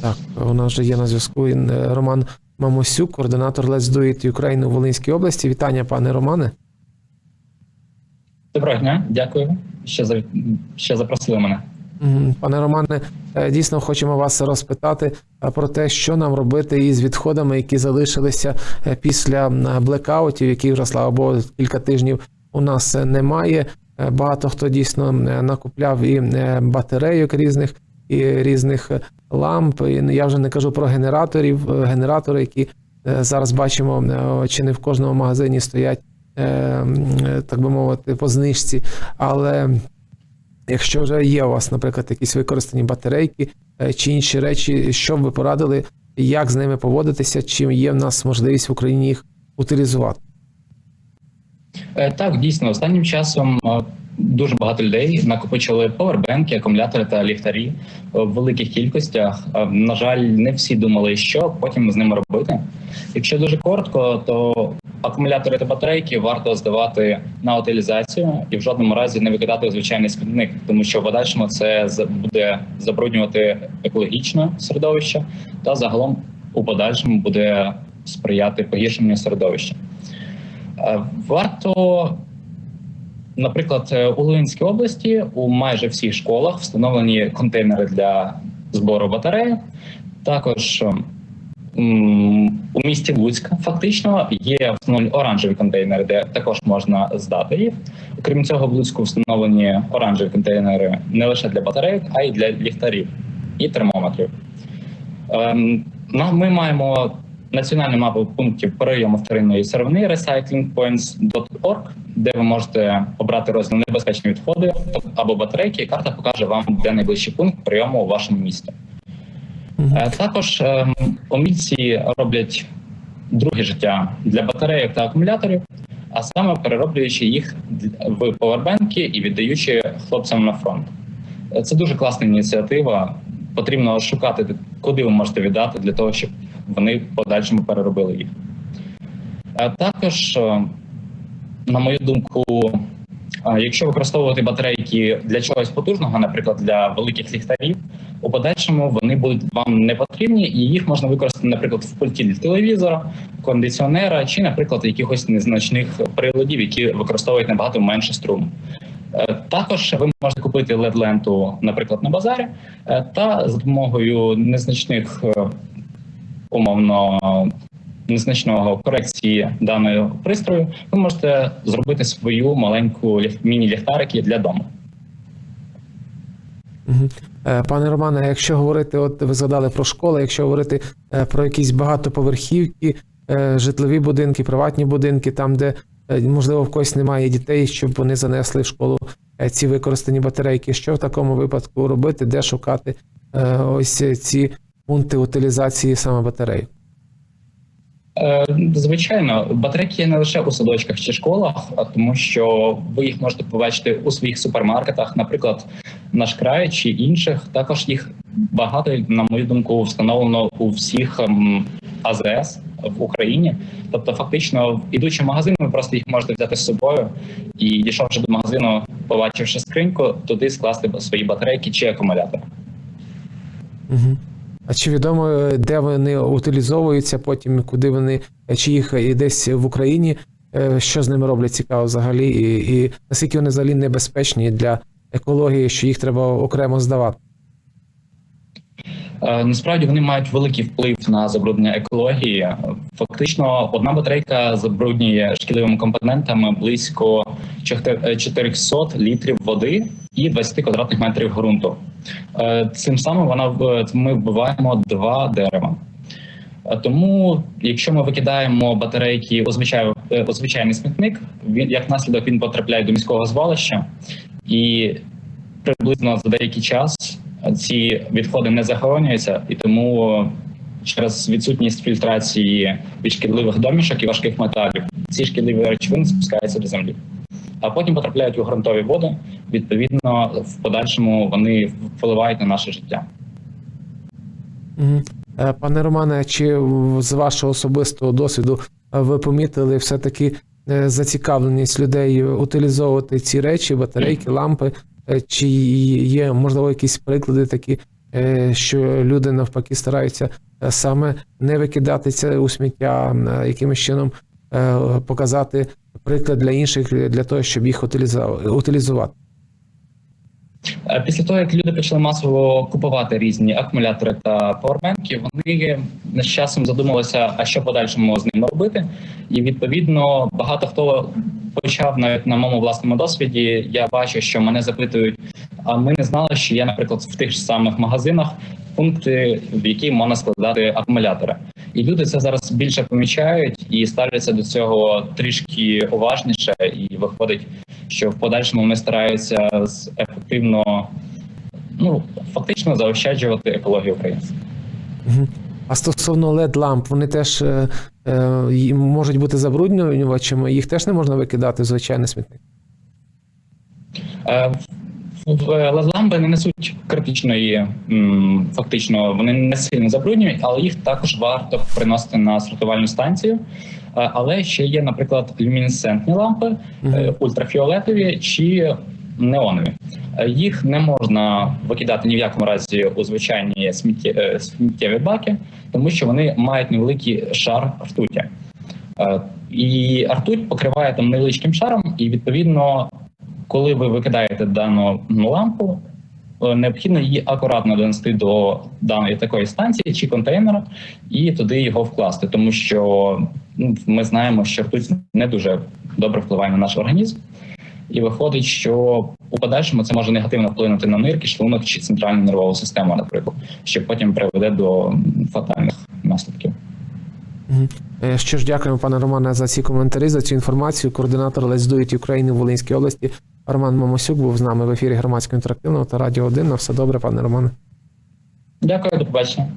Так, у нас вже є на зв'язку е, Роман Мамосюк, координатор Let's Do It Ukraine у Волинській області. Вітання, пане Романе. Доброго дня, дякую, що за що запросили мене. Пане Романе, е, дійсно хочемо вас розпитати е, про те, що нам робити із відходами, які залишилися після блекаутів, які вже слава Богу, кілька тижнів у нас немає. Багато хто дійсно накупляв і батарейок різних, і різних е, ламп. І я вже не кажу про генераторів, е, генератори, які е, зараз бачимо, чи не в кожному магазині стоять, так би мовити, по знижці. Але Якщо вже є у вас, наприклад, якісь використані батарейки чи інші речі, що б ви порадили, як з ними поводитися, чи є в нас можливість в Україні їх утилізувати? Так, дійсно, останнім часом дуже багато людей накопичили повербенки, акумулятори та ліхтарі в великих кількостях. Е, На жаль, не всі думали, що потім з ними робити. Якщо дуже коротко, то акумулятори та батарейки варто здавати на утилізацію і в жодному разі не викидати у звичайний смітник, тому що в подальшому це буде забруднювати екологічне середовище, та загалом у подальшому буде сприяти погіршенню середовища. Е, Варто, наприклад, е, у Луганській області у майже всіх школах встановлені контейнери для збору батарейок. Також у місті Луцька фактично є встановлені оранжеві контейнери, де також можна здати їх. Окрім цього, в Луцьку встановлені оранжеві контейнери не лише для батарейок, а й для ліхтарів і термометрів. Ем, ну, Ми маємо національну мапу пунктів прийому вторинної сировини recyclingpoints.org, де ви можете обрати розділ небезпечні відходи або батарейки, і карта покаже вам, де найближчий пункт прийому у вашому місті. Мгм. Е, Також ем, роблять друге життя для батарейок та акумуляторів, а саме перероблюючи їх в повербенки і віддаючи хлопцям на фронт. Е, Це дуже класна ініціатива. Потрібно шукати, куди ви можете віддати для того, щоб вони в подальшому переробили їх. Е, Також, е, на мою думку, якщо використовувати батарейки для чогось потужного, наприклад, для великих ліхтарів, у подальшому вони будуть вам не потрібні, і їх можна використати, наприклад, в пульті для телевізора, кондиціонера чи, наприклад, якихось незначних приладів, які використовують набагато менше струму. Е, Також ви можете купити LED-ленту, наприклад, на базарі, е, та за допомогою незначних е, умовно незначного корекції даного пристрою, ви можете зробити свою маленьку міні-ліхтарики для дому. Е, Пане Романе, якщо говорити, от ви згадали про школи, якщо говорити е, про якісь багатоповерхівки, е, житлові будинки, приватні будинки, там, де можливо в когось немає дітей, щоб вони занесли в школу ці використані батарейки, що в такому випадку робити, де шукати ось ці пункти утилізації саме батарей? Е, Звичайно, батарейки є не лише у садочках чи школах, а тому що ви їх можете побачити у своїх супермаркетах, наприклад, наш край чи інших. Також їх багато, на мою думку, встановлено у всіх ем, АЗС в Україні. Тобто, фактично, ідучи в магазин, ви просто їх можете взяти з собою і дійшовши до магазину, побачивши скриньку, туди скласти свої батарейки чи акумулятори. Угу. Чи відомо, е, де вони утилізовуються, потім куди вони, е, чи їх і десь в Україні, е, що з ними роблять цікаво взагалі, і, і наскільки вони взагалі небезпечні для екології, що їх треба окремо здавати? Е, Насправді вони мають великий вплив на забруднення екології. Фактично, одна батарейка забруднює шкідливими компонентами близько 400 літрів води і 20 квадратних метрів ґрунту. Е, Цим самим вона ми вбиваємо два дерева. Е, Тому, якщо ми викидаємо батарейки е, у звичайний смітник, він як наслідок він потрапляє до міського звалища, і приблизно за деякий час ці відходи не захоронюються, і тому через відсутність фільтрації від шкідливих домішок і важких металів ці шкідливі речовини спускаються до землі, а потім потрапляють у ґрунтові води. Відповідно, в подальшому вони впливають на наше життя. Угу. Пане Романе, чи з вашого особистого досвіду е, ви помітили все-таки е, зацікавленість людей утилізовувати ці речі, батарейки, лампи? Е, Чи є, можливо, якісь приклади такі е, що люди навпаки стараються е, саме не викидати це у сміття, якимось чином показати приклад для інших для того, щоб їх утилізувати. Після того, як люди почали масово купувати різні акумулятори та павербенки, вони з часом задумалися, а що подальшому з ними робити. І відповідно багато хто почав навіть на моєму власному досвіді. Я бачу, що мене запитують: а ми не знали, що є, наприклад, в тих ж самих магазинах пункти, в які можна складати акумулятори. І люди це зараз більше помічають і ставляться до цього трішки уважніше, і виходить, що в подальшому вони стараються ефективно, ну фактично заощаджувати екологію українців. А стосовно led ламп, вони теж е, можуть бути забруднювачами, їх теж не можна викидати в звичайний смітник. Е, в- в LED-лампи не несуть критичної, фактично, вони не сильно забруднюють, але їх також варто приносити на сортувальну станцію. Е, Але ще є, наприклад, люмінесцентні лампи, е, ультрафіолетові чи неонові. Їх не можна викидати ні в якому разі у звичайні е, сміттєві баки, тому що вони мають невеликий шар ртуті. Е, І ртуть покриває там невеличким шаром, і відповідно, коли ви викидаєте дану лампу, е, необхідно її акуратно донести до даної такої станції чи контейнера і туди його вкласти, тому що ну, ми знаємо, що ртуть не дуже добре впливає на наш організм, і виходить, що у подальшому це може негативно вплинути на нирки, шлунок чи центральну нервову систему, наприклад, що потім приведе до фатальних наслідків. Е, Що ж, дякуємо, пане Романе, за ці коментарі, за цю інформацію. Координатор Let's Do It України в Волинській області Роман Мамосюк був з нами в ефірі громадського інтерактивного та радіо 1. На все добре, пане Романе. Дякую, до побачення.